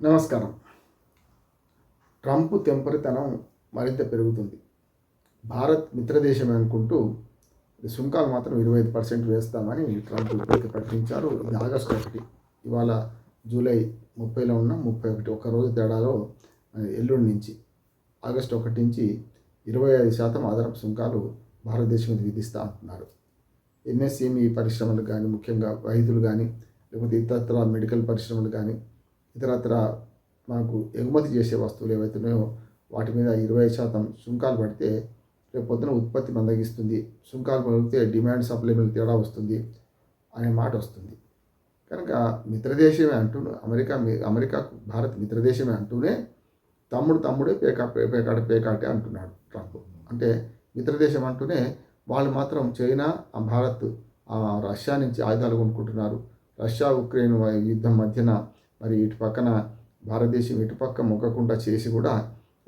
నమస్కారం. ట్రంప్ తెంపరితనం మరింత పెరుగుతుంది. భారత్ మిత్రదేశమే అనుకుంటూ సుంకాలు మాత్రం ఇరవై ఐదు పర్సెంట్ వేస్తామని ట్రంప్ ఇప్పటికే ప్రకటించారు. ఇది ఆగస్టు ఒకటి ఇవాళ జూలై ముప్పైలో ఉన్న ముప్పై ఒకటి ఒక రోజు తేడాలో ఎల్లుండి నుంచి ఆగస్టు ఒకటి నుంచి ఇరవై ఐదు శాతం అదనపు సుంకాలు భారతదేశం మీద విధిస్తూ అంటున్నారు. ఎంఎస్ఎంఈ పరిశ్రమలు కానీ ముఖ్యంగా రైతులు కానీ లేకపోతే ఇతరత్ర మెడికల్ పరిశ్రమలు కానీ ఇతరత్ర మనకు ఎగుమతి చేసే వస్తువులు ఏవైతున్నాయో వాటి మీద ఇరవై శాతం సుంకాలు పడితే రేపు పొద్దున ఉత్పత్తి మందగిస్తుంది. సుంకాలు పడితే డిమాండ్ సప్లై మీద తేడా వస్తుంది అనే మాట వస్తుంది. కనుక మిత్రదేశమే అంటూ అమెరికా అమెరికా అమెరికాకు భారత్ మిత్రదేశమే అంటూనే తమ్ముడు తమ్ముడే పేకా పే- పేకాట పేకాటే అంటున్నాడు ట్రంప్. అంటే మిత్రదేశం అంటూనే వాళ్ళు మాత్రం చైనా ఆ భారత్ ఆ రష్యా నుంచి ఆయుధాలు కొనుక్కుంటున్నారు. రష్యా ఉక్రెయిన్ యుద్ధం మధ్యన మరి ఇటు పక్కన భారతదేశం ఇటుపక్క మొగ్గకుండా చేసి కూడా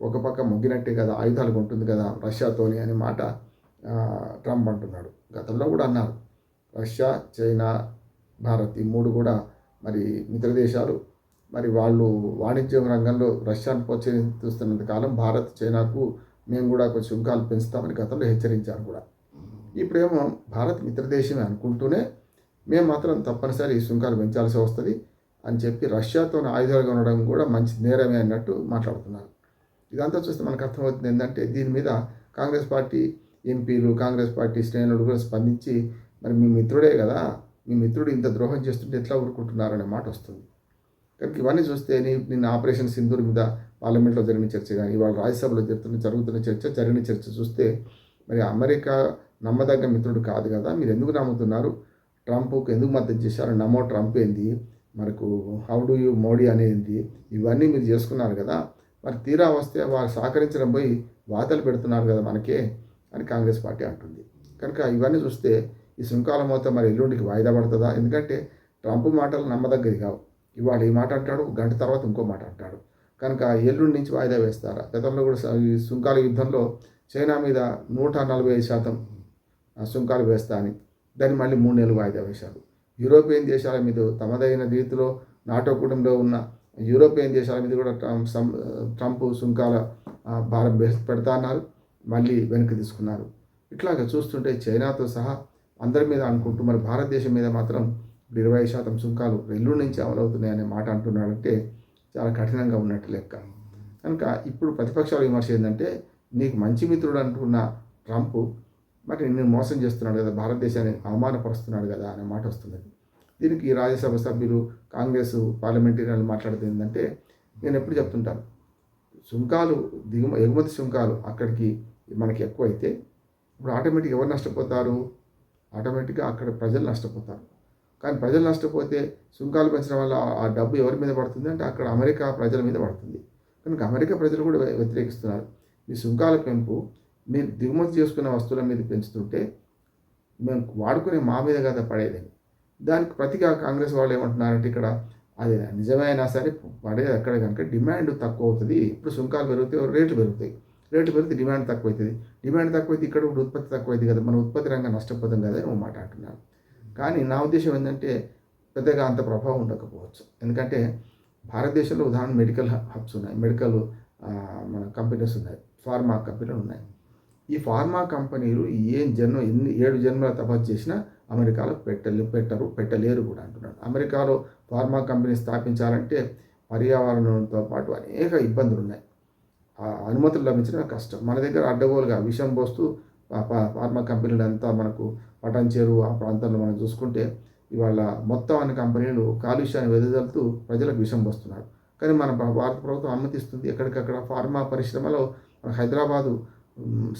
ఒక పక్క మొగ్గినట్టే కదా ఆయుధాలు కొంటుంది కదా రష్యాతోని అనే మాట ట్రంప్ అంటున్నాడు. గతంలో కూడా అన్నారు. రష్యా చైనా భారత్ ఈ మూడు కూడా మరి మిత్రదేశాలు. మరి వాళ్ళు వాణిజ్య రంగంలో రష్యాను ప్రోత్సహిస్తున్నంత కాలం భారత్ చైనాకు మేము కూడా కొంచెం సుంకాలు పెంచుతామని గతంలో హెచ్చరించారు కూడా. ఇప్పుడేమో భారత్ మిత్రదేశమే అనుకుంటూనే మేము మాత్రం తప్పనిసరి ఈ సుంకాలు పెంచాల్సి వస్తుంది. అని చెప్పి రష్యాతో ఆయుధాలుగా ఉండడం కూడా మంచి నేరమే అన్నట్టు మాట్లాడుతున్నారు. ఇదంతా చూస్తే మనకు అర్థమవుతుంది ఏంటంటే దీని మీద కాంగ్రెస్ పార్టీ ఎంపీలు కాంగ్రెస్ పార్టీ శ్రేణులు కూడా స్పందించి మరి మీ మిత్రుడే కదా మీ మిత్రుడు ఇంత ద్రోహం చేస్తుంటే ఎట్లా ఊరుకుంటున్నారనే మాట వస్తుంది. కనుక ఇవన్నీ చూస్తే నిన్న ఆపరేషన్ సింధూర్ మీద పార్లమెంట్లో జరిగిన చర్చ కానీ ఇవాళ రాజ్యసభలో జరుగుతున్న జరుగుతున్న చర్చ జరిగిన చర్చ చూస్తే మరి అమెరికా నమ్మదగ్గ మిత్రుడు కాదు కదా మీరు ఎందుకు నమ్ముతున్నారు? ట్రంప్కు ఎందుకు మద్దతు చేశారు? నమ్మో ట్రంప్ ఏంది? మనకు హౌ డు యూ మోడీ అనేది ఇవన్నీ మీరు చేసుకున్నారు కదా మరి తీరా వస్తే వారు సహకరించడం పోయి వాతలు పెడుతున్నారు కదా మనకే అని కాంగ్రెస్ పార్టీ అంటుంది. కనుక ఇవన్నీ చూస్తే ఈ సుంకాల మొత్తం మరి ఎల్లుండికి వాయిదా పడుతుందా? ఎందుకంటే ట్రంప్ మాటలు నమ్మదగ్గది కావు. ఇవాళ ఈ మాట అంటాడు గంట తర్వాత ఇంకో మాట అంటాడు. కనుక ఎల్లుండి నుంచి వాయిదా వేస్తారా? గతంలో కూడా ఈ సుంకాల యుద్ధంలో చైనా మీద నూట నలభై ఐదు శాతం సుంకాలు వేస్తా అని దాన్ని మళ్ళీ మూడు నెలలు వాయిదా వేశారు. యూరోపియన్ దేశాల మీద తమదైన రీతిలో నాటో కూటమిలో ఉన్న యూరోపియన్ దేశాల మీద కూడా ట్రంప్ సం- ట్రంప్ సుంకాల భారం పెడతా అన్నారు. మళ్ళీ వెనక్కి తీసుకున్నారు. ఇట్లాగ చూస్తుంటే చైనాతో సహా అందరి మీద అనుకుంటూ మరి భారతదేశం మీద మాత్రం ఇరవై శాతం సుంకాలు ఎల్లుండి నుంచి అమలవుతున్నాయి అనే మాట అంటున్నాడంటే చాలా కఠినంగా ఉన్నట్టు లెక్క. కనుక ఇప్పుడు ప్రతిపక్షాల విమర్శ ఏంటంటే నీకు మంచి మిత్రుడు అంటున్న ట్రంప్ మరి నిన్ను మోసం చేస్తున్నాడు కదా భారతదేశాన్ని అవమానపరుస్తున్నాడు కదా అనే మాట వస్తుంది. దీనికి రాజ్యసభ సభ్యులు కాంగ్రెస్ పార్లమెంటరీలు మాట్లాడేది ఏంటంటే నేను ఎప్పుడు చెప్తుంటాను సుంకాలు దిగుమ ఎగుమతి సుంకాలు అక్కడికి మనకి ఎక్కువైతే ఇప్పుడు ఆటోమేటిక్ ఎవరు నష్టపోతారు? ఆటోమేటిక్గా అక్కడ ప్రజలు నష్టపోతారు. కానీ ప్రజలు నష్టపోతే సుంకాలు పెంచడం వల్ల ఆ- డబ్బు ఎవరి మీద పడుతుంది అంటే అక్కడ అమెరికా ప్రజల మీద పడుతుంది. కనుక అమెరికా ప్రజలు కూడా వ్యతిరేకిస్తున్నారు. ఈ సుంకాల పెంపు మీరు దిగుమతి చేసుకున్న వస్తువుల మీద పెంచుతుంటే మేము వాడుకునే మా మీద కదా పడేదని దానికి ప్రతిగా కాంగ్రెస్ వాళ్ళు ఏమంటున్నారంటే ఇక్కడ అది నిజమైనా సరే పడేది అక్కడ కనుక డిమాండ్ తక్కువ అవుతుంది. ఇప్పుడు సుంకాలు పెరుగుతాయి రేట్లు పెరుగుతాయి. రేట్లు పెరిగితే డిమాండ్ తక్కువ అవుతుంది డిమాండ్ తక్కువ అయితే ఇక్కడ కూడా ఉత్పత్తి తక్కువ అవుతుంది కదా మన ఉత్పత్తి రంగం నష్టపోతాం కదా అని మాట అంటున్నాను కానీ నా ఉద్దేశం ఏంటంటే పెద్దగా అంత ప్రభావం ఉండకపోవచ్చు. ఎందుకంటే భారతదేశంలో ఉదాహరణ మెడికల్ హబ్స్ ఉన్నాయి. మెడికల్ మన కంపెనీస్ ఉన్నాయి. ఫార్మా కంపెనీలు ఉన్నాయి. ఈ ఫార్మా కంపెనీలు ఏం జన్మ ఎన్ని ఏడు జన్మల తపస్సు చేసినా అమెరికాలో పెట్టలే పెట్టరు పెట్టలేరు కూడా అంటున్నాడు. అమెరికాలో ఫార్మా కంపెనీ స్థాపించాలంటే పర్యావరణంతో పాటు అనేక ఇబ్బందులు ఉన్నాయి ఆ అనుమతులు లభించడం కష్టం. మన దగ్గర అడ్డగోలుగా విషం పోస్తూ ఫార్మా కంపెనీలు అంతా మనకు పటాన్చేరు ఆ ప్రాంతంలో మనం చూసుకుంటే ఇవాళ మొత్తం అన్ని కంపెనీలు కాలుష్యాన్ని వెదజల్లుతూ ప్రజలకు విషం పోస్తున్నారు. కానీ మన భారత ప్రభుత్వం అనుమతిస్తుంది ఎక్కడికక్కడ ఫార్మా పరిశ్రమలో మన హైదరాబాదు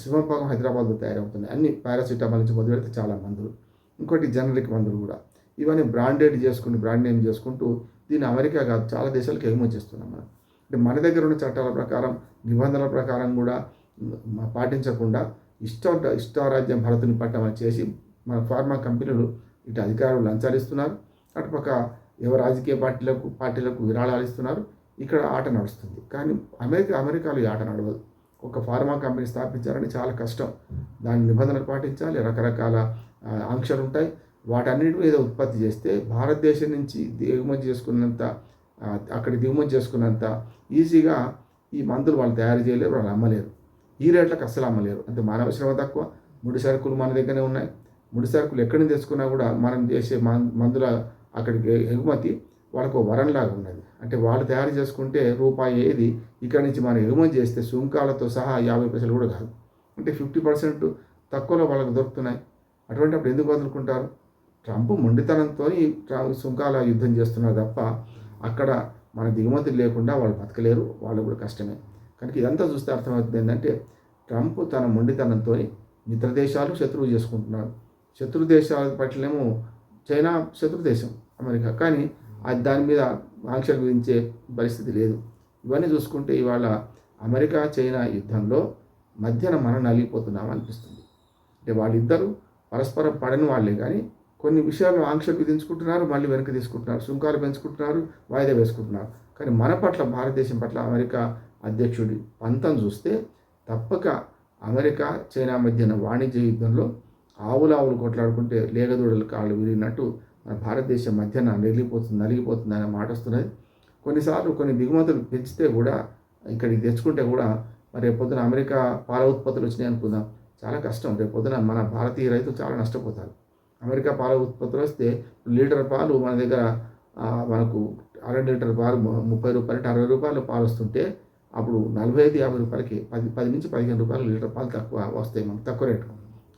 సింహపాకం హైదరాబాద్లో తయారవుతున్నాయి. అన్ని పారాసిటమాల్ నుంచి మొదలు పెడితే చాలా మందులు. ఇంకోటి జనరిక్ మందులు కూడా. ఇవన్నీ బ్రాండెడ్ చేసుకుని బ్రాండ్ నేమ్ చేసుకుంటూ దీన్ని అమెరికా కాదు చాలా దేశాలకు ఎగుమతి చేస్తున్నాం మనం. అంటే మన దగ్గర ఉన్న చట్టాల ప్రకారం నిబంధనల ప్రకారం కూడా పాటించకుండా ఇష్ట ఇష్టారాజ్యం భరతుని అని చేసి మన ఫార్మా కంపెనీలు ఇటు అధికారులు లంచాలు ఇస్తున్నారు అటుపక్క ఎవరు రాజకీయ పార్టీలకు పార్టీలకు విరాళాలు ఇస్తున్నారు. ఇక్కడ ఆట నడుస్తుంది. కానీ అమెరికా అమెరికాలో ఈ ఆట నడవదు. ఒక ఫార్మా కంపెనీ స్థాపించాలని చాలా కష్టం. దాని నిబంధనలు పాటించాలి రకరకాల ఆంక్షలు ఉంటాయి వాటన్నిటి మీద ఉత్పత్తి చేస్తే భారతదేశం నుంచి దిగుమతి చేసుకున్నంత అక్కడ దిగుమతి చేసుకున్నంత ఈజీగా ఈ మందులు వాళ్ళు తయారు చేయలేరు వాళ్ళు అమ్మలేరు. ఈ రేట్లకు అస్సలు అమ్మలేరు. అంటే మానవ శ్రమ తక్కువ ముడి సరుకులు మన దగ్గరనే ఉన్నాయి. ముడి సరుకులు ఎక్కడి నుంచి తెచ్చుకున్నా కూడా మనం చేసే మం- మందుల అక్కడికి ఎగుమతి వాళ్ళకు వరంలాగా ఉన్నది. అంటే వాళ్ళు తయారు చేసుకుంటే రూపాయి ఏది ఇక్కడి నుంచి మనం ఎగుమతి చేస్తే సుంకాలతో సహా యాభై పైసలు కూడా కాదు. అంటే ఫిఫ్టీ పర్సెంట్ తక్కువలో వాళ్ళకి దొరుకుతున్నాయి. అటువంటి అప్పుడు ఎందుకు వదులుకుంటారు? ట్రంప్ మొండితనంతో ఈ సుంకాల యుద్ధం చేస్తున్నారు తప్ప అక్కడ మన దిగుమతులు లేకుండా వాళ్ళు బతకలేరు. వాళ్ళు కూడా కష్టమే. కనుక ఇదంతా చూస్తే అర్థమవుతుంది ఏంటంటే ట్రంప్ తన మొండితనంతో మిత్ర దేశాలు శత్రువు చేసుకుంటున్నారు శత్రు దేశాల పట్లేమో చైనా శత్రు దేశం అమెరికా. కానీ దాని మీద ఆంక్షలు విధించే పరిస్థితి లేదు. ఇవన్నీ చూసుకుంటే ఇవాళ అమెరికా చైనా యుద్ధంలో మధ్యన మనం నలిగిపోతున్నాం అనిపిస్తుంది. అంటే వాళ్ళిద్దరూ పరస్పరం పడని వాళ్ళే కానీ కొన్ని విషయాల్లో ఆంక్షలు విధించుకుంటున్నారు మళ్ళీ వెనక్కి తీసుకుంటున్నారు సుంకాలు పెంచుకుంటున్నారు వాయిదా వేసుకుంటున్నారు. కానీ మన పట్ల భారతదేశం పట్ల అమెరికా అధ్యక్షుడి పంతం చూస్తే తప్పక అమెరికా చైనా మధ్యన వాణిజ్య యుద్ధంలో ఆవులు ఆవులు కొట్లాడుకుంటే లేగదూడలు కాళ్ళు విరిగినట్టు మన భారతదేశం మధ్యన నలిగిపోతుంది నలిగిపోతుంది అనే మాట వస్తున్నది. కొన్నిసార్లు కొన్ని దిగుమతులు పెంచితే కూడా ఇక్కడికి తెచ్చుకుంటే కూడా మరి రేపొద్దున అమెరికా పాల ఉత్పత్తులు వచ్చినాయి అనుకుందాం. చాలా కష్టం. రేపొద్దున మన భారతీయ రైతులు చాలా నష్టపోతారు. అమెరికా పాల ఉత్పత్తులు వస్తే లీటర్ పాలు మన దగ్గర మనకు అర లీటర్ పాలు ముప్పై రూపాయలు అంటే అరవై రూపాయలు పాలు వస్తుంటే అప్పుడు నలభై ఐదు యాభై రూపాయలకి పది పది నుంచి పదిహేను రూపాయలు లీటర్ పాలు తక్కువ వస్తాయి మనకు తక్కువ రేటు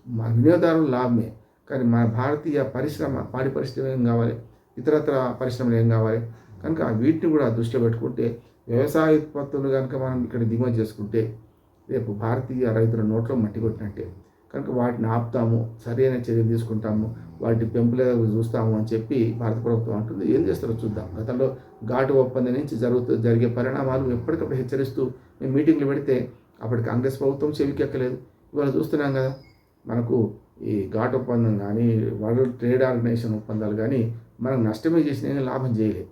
మన వినియోగదారులు లాభమే. కానీ మన భారతీయ పరిశ్రమ పాడి పరిశ్రమ ఏం కావాలి? ఇతరత్ర పరిశ్రమలు ఏం కావాలి? కనుక వీటిని కూడా దృష్టిలో పెట్టుకుంటే వ్యవసాయ ఉత్పత్తులు కనుక మనం ఇక్కడ దిగుమతి చేసుకుంటే రేపు భారతీయ రైతుల నోట్లో మట్టి కొట్టినట్టే. కనుక వాటిని ఆపుతాము సరైన చర్యలు తీసుకుంటాము వాటి పెంపులే చూస్తాము అని చెప్పి భారత ప్రభుత్వం అంటుంది. ఏం చేస్తారో చూద్దాం. గతంలో ఘాటు ఒప్పందం నుంచి జరుగుతూ జరిగే పరిణామాలు ఎప్పటికప్పుడు హెచ్చరిస్తూ మేము మీటింగ్లు పెడితే అప్పటి కాంగ్రెస్ ప్రభుత్వం చెవికెక్కలేదు. ఇవాళ చూస్తున్నాం కదా మనకు ఈ ఘాట్ ఒప్పందం కానీ వరల్డ్ ట్రేడ్ ఆర్గనైజేషన్ ఒప్పందాలు కానీ మనకు నష్టమే చేసిన లాభం చేయలేదు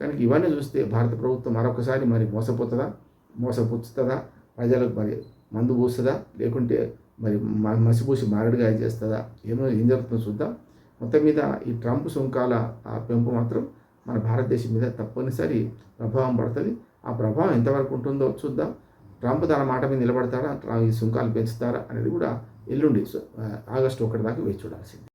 కనుక ఇవన్నీ చూస్తే భారత ప్రభుత్వం మరొకసారి మరి మోసపోతుందా? మోసపుచ్చుతుందా? ప్రజలకు మరి మందు పూస్తుందా? లేకుంటే మరి మ- మసిపూసి మారడుగా చేస్తుందా? ఏమో ఏం జరుగుతుందో చూద్దాం. మొత్తం మీద ఈ ట్రంప్ సుంకాల ఆ పెంపు మాత్రం మన భారతదేశం మీద తప్పనిసరి ప్రభావం పడుతుంది. ఆ ప్రభావం ఎంతవరకు ఉంటుందో చూద్దాం. ట్రంప్ తన మాట మీద నిలబడతారా ఈ సుంకాలు పెంచుతారా? అనేది కూడా ఎల్లుండి ఆగస్టు ఒకటి దాకా వేచి చూడాల్సింది.